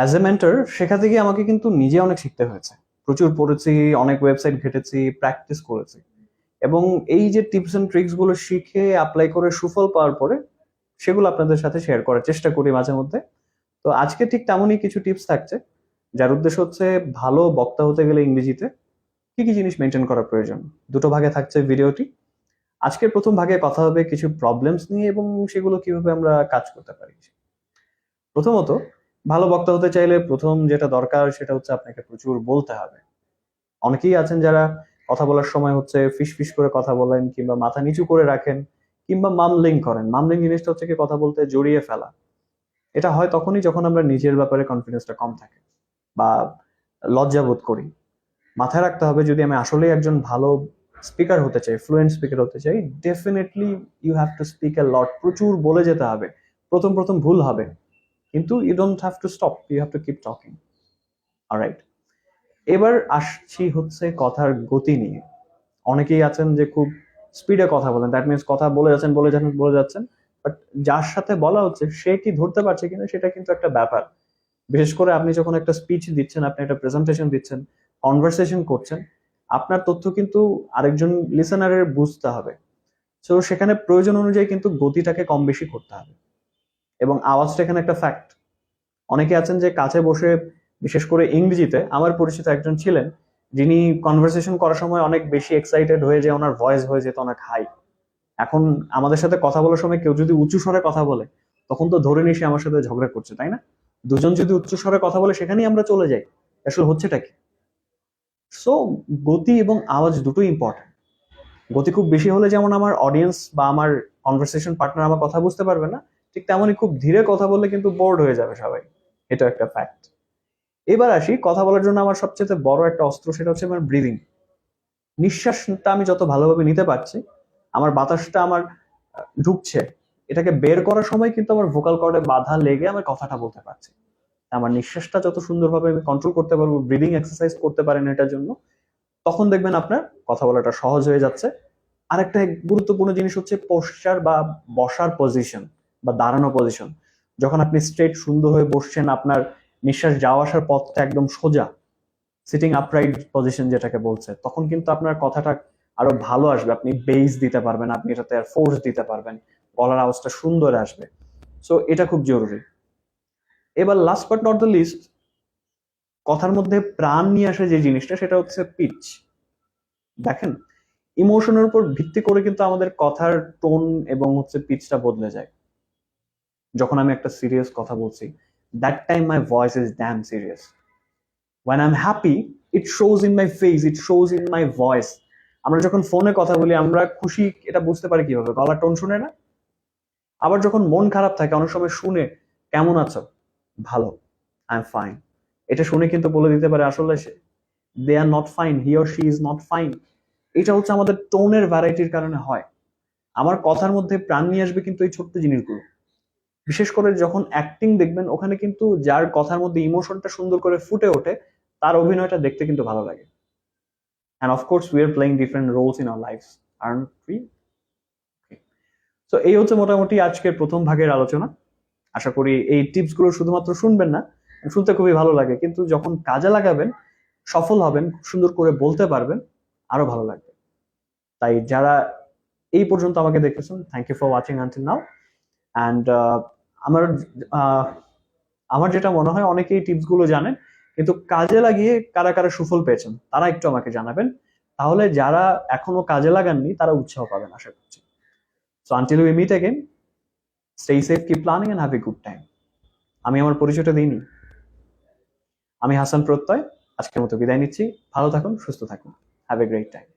As a mentor শেখাতে থেকে আমাকে কিন্তু নিজে অনেক শিখতে হয়েছে। প্রচুর পড়েছি, অনেক ওয়েবসাইট ঘেটেছি প্র্যাকটিস করেছি। এবং এই যে টিপস এন্ড ট্রিক্সগুলো শিখে অ্যাপ্লাই করে সুফল পাওয়ার পরে, সেগুলো আপনাদের সাথে শেয়ার করার চেষ্টা করি মাঝে মধ্যে। তো আজকে ঠিক তেমনই কিছু টিপস থাকছে, যার উদ্দেশ্য হচ্ছে ভালো বক্তা হতে গেলে ইংরেজিতে কি কি জিনিস মেনটেন করা প্রয়োজন। দুটো ভাগে থাকছে ভিডিওটি। আজকের প্রথম ভাগে কথা হবে কিছু প্রবলেমস নিয়ে এবং সেগুলো কীভাবে আমরা কাজ করতে পারি। প্রথমত ভালো বক্তা হতে চাইলে প্রথম যেটা দরকার সেটা হচ্ছে আপনাকে প্রচুর বলতে হবে। অনেকেই আছেন যারা কথা বলার সময় হচ্ছে ফিস ফিস করে কথা বলেন কিংবা মাথা নিচু করে রাখেন কিংবা মামলিং করেন। মামলিং জিনিসটা হচ্ছে কি কথা বলতে জড়িয়ে ফেলা। এটা হয় তখনই যখন আমরা নিজের ব্যাপারে কনফিডেন্সটা কম থাকে বা লজ্জাবোধ করি। মাথায় রাখতে হবে যদি আমি আসলেই একজন ভালো স্পিকার হতে চাই ফ্লুয়েন্ট স্পিকার হতে চাই definitely you have to speak a lot প্রচুর বলে যেতে হবে। প্রথম প্রথম ভুল হবে। কিন্তু you don't have to stop you have to keep talking right এবার আসছি হচ্ছে কথার গতি নিয়ে। অনেকেই আছেন যে খুব স্পিডে কথা বলেন দ্যাট মিনস কথা বলে যাচ্ছেন বলে যাচ্ছেন বলে যাচ্ছেন বাট যার সাথে বলা হচ্ছে, সে কি ধরতে পারছে কিনা, সেটা কিন্তু একটা ব্যাপার। বিশেষ করে আপনি যখন একটা স্পিচ দিচ্ছেন, আপনি একটা প্রেজেন্টেশন দিচ্ছেন কনভারসেশন করছেন, আপনার তথ্য কিন্তু আরেকজন লিসেনারের বুঝতে হবে। সো সেখানে প্রয়োজন অনুযায়ী কিন্তু গতিটাকে কম বেশি করতে হবে। এবং আওয়াজটা এখানে একটা ফ্যাক্ট অনেকে আছেন যে কাছে বসে, বিশেষ করে ইংরেজিতে, আমার পরিচিত একজন ছিলেন, যিনি কনভারসেশন করার সময় অনেক বেশি এক্সাইটেড হয়ে যায় ওনার ভয়েস হয়ে যেত, অনেক হাই এখন আমাদের সাথে কথা বলার সময় কেউ যদি উঁচু স্বরে কথা বলে, তখন তো ধরে নিয়ে সে আমার সাথে ঝগড়া করছে, তাই না? দুজন যদি উচ্চ স্বরে কথা বলে, সেখানেই আমরা চলে যাই। আসলে হচ্ছেটা কি? সো গতি এবং আওয়াজ দুটোই ইম্পর্টেন্ট গতি খুব বেশি হলে যেমন আমার অডিয়েন্স বা আমার কনভারসেশন পার্টনার আমার কথা বুঝতে পারবে না ঠিক তেমনই খুব ধীরে কথা বললে কিন্তু বোর্ড হয়ে যাবে সবাই। এটা একটা ফ্যাক্ট এবার আসি, কথা বলার জন্য আমার সবচেয়ে বড় একটা অস্ত্র সেটা হচ্ছে আমার ব্রিদিং নিঃশ্বাসটা আমি যত ভালোভাবে নিতে পারছি, আমার বাতাসটা আমার ঢুকছে, এটাকে বের করার সময় কিন্তু আমার ভোকাল কর্ডে বাধা লেগে আমার কথাটা বলতে পারছি। আমার নিঃশ্বাসটা যত সুন্দরভাবে আমি কন্ট্রোল করতে পারব ব্রিদিং এক্সারসাইজ করতে পারেন এটার জন্য, তখন দেখবেন আপনার কথা বলাটা সহজ হয়ে যাচ্ছে। আরেকটা গুরুত্বপূর্ণ জিনিস হচ্ছে পোস্টার বা বসার পজিশন বা দাঁড়ানো পজিশন যখন আপনি স্ট্রেট সুন্দর হয়ে বসছেন, আপনার নিঃশ্বাস যাওয়া আসার পথটা একদম সোজা সিটিং আপরাইট পজিশন যেটাকে বলছে, তখন কিন্তু আপনার কথাটা আরও ভালো আসবে। আপনি বেস দিতে পারবেন, আপনি এটাতে আর ফোর্স দিতে পারবেন, গলার আওয়াজটা সুন্দর আসবে। সো এটা খুব জরুরি। এবার last but not the least কথার মধ্যে প্রাণ নিয়ে আসে যে জিনিসটা, সেটা হচ্ছে পিচ দেখেন ইমোশনের উপর ভিত্তি করে কিন্তু আমাদের কথার টোন এবং হচ্ছে পিচটা বদলে যায়। যখন আমি একটা সিরিয়াস কথা বলছি that time my voice is damn serious when I am happy it shows in my face it shows in my voice আমরা যখন ফোনে কথা বলি, আমরা খুশি, এটা বুঝতে পারি কীভাবে? গলার টোন শুনে না? আবার যখন মন খারাপ থাকে, অনেক সময় শুনে, কেমন আছো? ভালো আই এম ফাইন এটা শুনে কিন্তু বলে দিতে পারে, আসলে সে they are not fine he or she is not fine এটা হচ্ছে আমাদের টোনের ভ্যারাইটির কারণে হয়। আমার কথার মধ্যে প্রাণ নিয়ে আসবে কিন্তু এই ছোট্ট জিনিসগুলো। বিশেষ করে যখন অ্যাক্টিং দেখবেন, ওখানে কিন্তু যার কথার মধ্যে ইমোশনটা সুন্দর করে ফুটে ওঠে, তার অভিনয়টা দেখতে কিন্তু ভালো লাগে। And of course we are playing different roles in our life R free তো এই হচ্ছে মোটামুটি আজকের প্রথম ভাগের আলোচনা। আশা করি এই টিপসগুলো শুধুমাত্র শুনবেন না, শুনতে খুবই ভালো লাগে। কিন্তু যখন কাজে লাগাবেন, সফল হবেন খুব সুন্দর করে বলতে পারবেন, আরও ভালো লাগবে। তাই যারা এই পর্যন্ত আমাকে দেখতেছেন thank you for watching until now and আমার আমার যেটা মনে হয় অনেকেই এই টিপসগুলো জানেন, কিন্তু কাজে লাগিয়ে কারা কারা সুফল পেয়েছেন, তারা একটু আমাকে জানাবেন। তাহলে যারা এখনও কাজে লাগাননি, তারা উৎসাহ পাবেন, আশা করছি। So until we meet again stay safe keep planning and have a good time আমি আমার পরিচয়টা দিইনি। আমি হাসান প্রত্যয়, আজকের মতো বিদায় নিচ্ছি। ভালো থাকুন, সুস্থ থাকুন। Have a great time